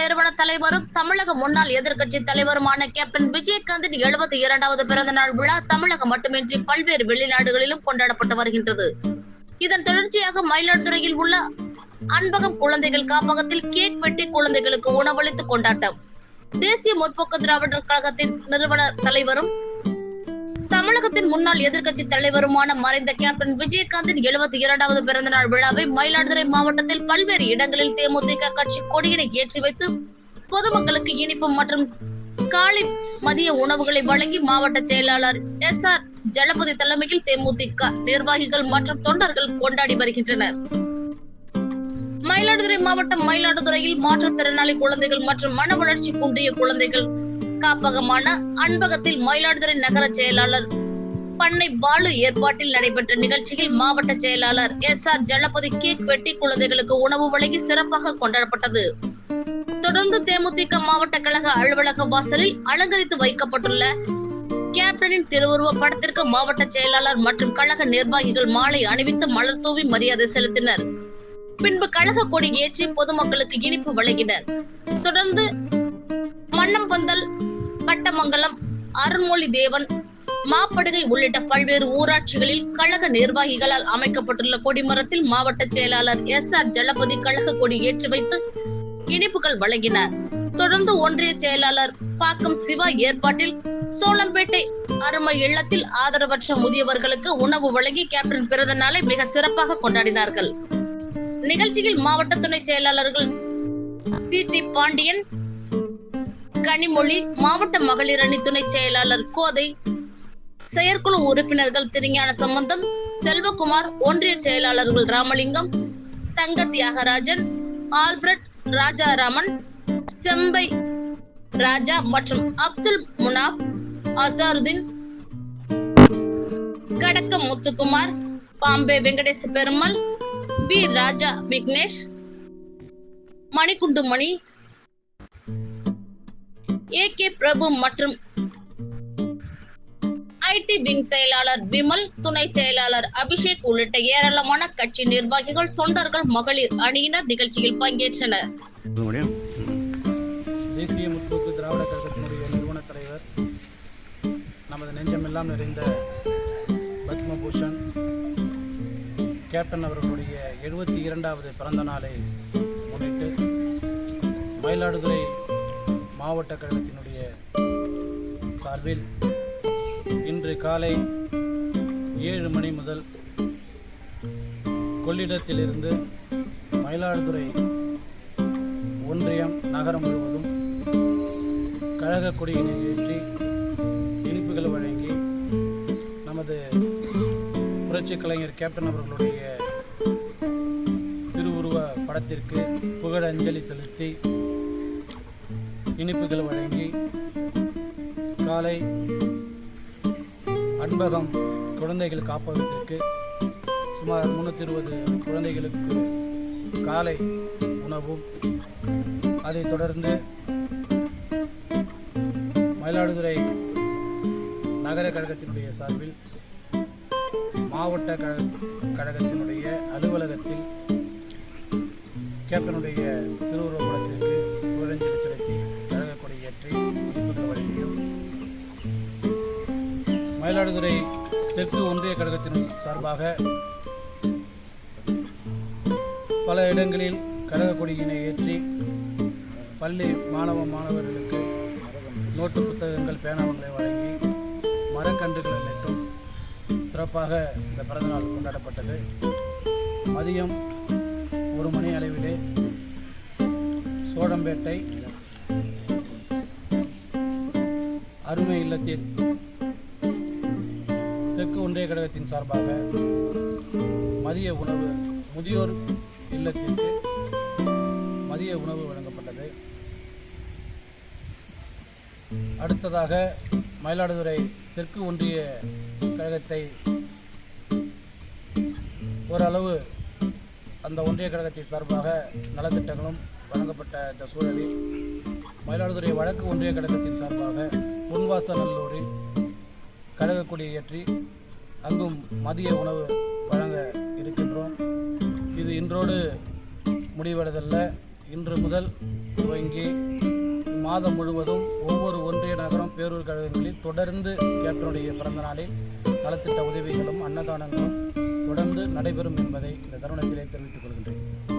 நிறுவன தலைவரும் தமிழக முன்னாள் எதிர்க்கட்சி தலைவருமான கேப்டன் விஜயகாந்தின் எழுபத்தி இரண்டாவது பிறந்த நாள் விழா தமிழகம் மட்டுமின்றி பல்வேறு வெளிநாடுகளிலும் கொண்டாடப்பட்டு வருகின்றது. இதன் தொடர்ச்சியாக மயிலாடுதுறையில் உள்ள அன்பகம் குழந்தைகள் காப்பகத்தில் கேக் வெட்டி குழந்தைகளுக்கு உணவளித்து கொண்டாட்டம். தேசிய முற்போக்கு திராவிடர் கழகத்தின் நிறுவன தலைவரும் தமிழகத்தின் முன்னாள் எதிர்க்கட்சி தலைவருமான மறைந்த கேப்டன் விஜயகாந்தின் எழுபத்தி இரண்டாவது பிறந்த நாள் விழாவை மயிலாடுதுறை மாவட்டத்தில் பல்வேறு இடங்களில் தேமுதிக கட்சி கொடியினை ஏற்றி வைத்து பொதுமக்களுக்கு இனிப்பு மற்றும் காலை மதிய உணவுகளை வழங்கி மாவட்ட செயலாளர் எஸ் ஆர் ஜலபதி தலைமையில் தேமுதிக நிர்வாகிகள் மற்றும் தொண்டர்கள் கொண்டாடி வருகின்றனர். மயிலாடுதுறை மாவட்டம் மயிலாடுதுறையில் மாற்றுத்திறனாளி குழந்தைகள் மற்றும் மன வளர்ச்சி குன்றிய குழந்தைகள் காப்பகமான அன்பகத்தில் மயிலாடுதுறை நகர செயலாளர் பண்ணை பாலு ஏற்பாட்டில் நடைபெற்ற நிகழ்ச்சியில் மாவட்ட செயலாளர் எஸ் ஆர் ஜலபதி கேக் வெட்டி குழந்தைகளுக்கு உணவு வழங்கி சிறப்பாக கொண்டாடப்பட்டது. தொடர்ந்து தேமுதிக மாவட்ட கழக அலுவலக வாசலில் அலங்கரித்து வைக்கப்பட்டுள்ள கேப்டனின் திருவுருவ படத்திற்கு மாவட்ட செயலாளர் மற்றும் கழக நிர்வாகிகள் மாலை அணிவித்து மலர் தூவி மரியாதை செலுத்தினர். பின்பு கழக கொடி ஏற்றி பொதுமக்களுக்கு இனிப்பு வழங்கினர். தொடர்ந்து மன்னம் பந்தல் கட்டமங்கலம் அருண்மொழி தேவன் மாப்படுகை உள்ளிட்ட பல்வேறு ஊராட்சிகளில் கழக நிர்வாகிகளால் அமைக்கப்பட்டுள்ள கொடிமரத்தில் மாவட்ட செயலாளர் எஸ் ஆர் ஜலபதி கழக கொடி ஏற்றி வைத்து இனிப்புகள் வழங்கினார். தொடர்ந்து ஒன்றிய செயலாளர் பாக்கம் சிவா ஏற்பாட்டில் சோளம்பேட்டை அருமை இல்லத்தில் ஆதரவற்ற முதியவர்களுக்கு உணவு வழங்கி கேப்டன் பிறந்த நாளை மிக சிறப்பாக கொண்டாடினார்கள். நிகழ்ச்சியில் மாவட்ட துணை செயலாளர்கள் சி டி பாண்டியன் கனிமொழி மாவட்ட மகளிர் அணி துணை செயலாளர் கோதை. செயற்குழு உறுப்பினர்கள் திருஞான சம்பந்தம் செல்வகுமார் ஒன்றிய செயலாளர்கள் ராமலிங்கம் தங்க தியாகராஜன் ஆல்பர்ட் ராஜாராமன் செம்பை ராஜா மற்றும் அப்துல் முனாப் அசாருதீன் கடக்க Muthukumar Bombay Venkatesa Perumal P Raja Vignesh Manikundu Mani A K Prabhu மற்றும் ஐடி விங் செயலாளர் விமல் துணை செயலாளர் அபிஷேக் உள்ளிட்ட ஏராளமான கட்சி நிர்வாகிகள் தொண்டர்கள் மகளிர் அணியினர் நிகழ்ச்சியில் பங்கேற்றனர். தேசிய முற்போக்கு திராவிட கழகத்தினுடைய நிறுவன தலைவர் நமது நெஞ்சமெல்லாம் நிறைந்த பத்மபூஷன் கேப்டன் அவர்களுடைய எழுபத்தி இரண்டாவது பிறந்த நாளை முன்னிட்டு மயிலாடுதுறை மாவட்ட கழகத்தினுடைய சார்பில் இன்று காலை ஏழு மணி முதல் கொள்ளிடத்திலிருந்து மயிலாடுதுறை ஒன்றியம் நகரம் முழுவதும் கழக கொடியினை ஏற்றி இனிப்புகள் வழங்கி நமது புரட்சி கலைஞர் கேப்டன் அவர்களுடைய திருவுருவ படத்திற்கு புகழஞ்சலி செலுத்தி இனிப்புகள் வழங்கி காலை அன்பகம் குழந்தைகள் காப்பகத்திற்கு சுமார் முந்நூற்றி இருபது குழந்தைகளுக்கு காலை உணவும் அதைத் தொடர்ந்து மயிலாடுதுறை நகர கழகத்தினுடைய சார்பில் மாவட்ட கழக கழகத்தினுடைய அலுவலகத்தில் கேப்டனுடைய திருவுருவப் படத்திற்கு மயிலாடுதுறை தெற்கு ஒன்றிய கழகத்தின் சார்பாக பல இடங்களில் கழக கொடியினை ஏற்றி பள்ளி மாணவ மாணவர்களுக்கு நோட்டு புத்தகங்கள் பேனாவங்களை வழங்கி மரக்கன்றுகள் நட்டும் சிறப்பாக இந்த பிறந்தநாள் கொண்டாடப்பட்டது. மதியம் ஒரு மணி அளவிலே சோழம்பேட்டை அருமை இல்லத்தில் தெற்கு ஒன்றிய கழகத்தின் சார்பாக மதிய உணவு முதியோர் இல்லத்திற்கு மதிய உணவு வழங்கப்பட்டது. அடுத்ததாக மயிலாடுதுறை தெற்கு ஒன்றிய கழகத்தை ஓரளவு அந்த ஒன்றிய கழகத்தின் சார்பாக நலத்திட்டங்களும் வழங்கப்பட்ட இந்த சூழலில் மயிலாடுதுறை வடக்கு ஒன்றிய கழகத்தின் சார்பாக பொன்வாசநல்லூரில் கழக கொடியை ஏற்றி அங்கும் மதிய உணவு வழங்க இருக்கின்றோம். இது இன்றோடு முடிவடைதல்ல. இன்று முதல் துவங்கி மாதம் முழுவதும் ஒவ்வொரு ஒன்றிய நகரம் பேரூர் கழகங்களில் தொடர்ந்து கேப்டனுடைய பிறந்த நாளில் நலத்திட்ட உதவிகளும் அன்னதானங்களும் தொடர்ந்து நடைபெறும் என்பதை இந்த தருணத்திலே தெரிவித்துக் கொள்கின்றேன்.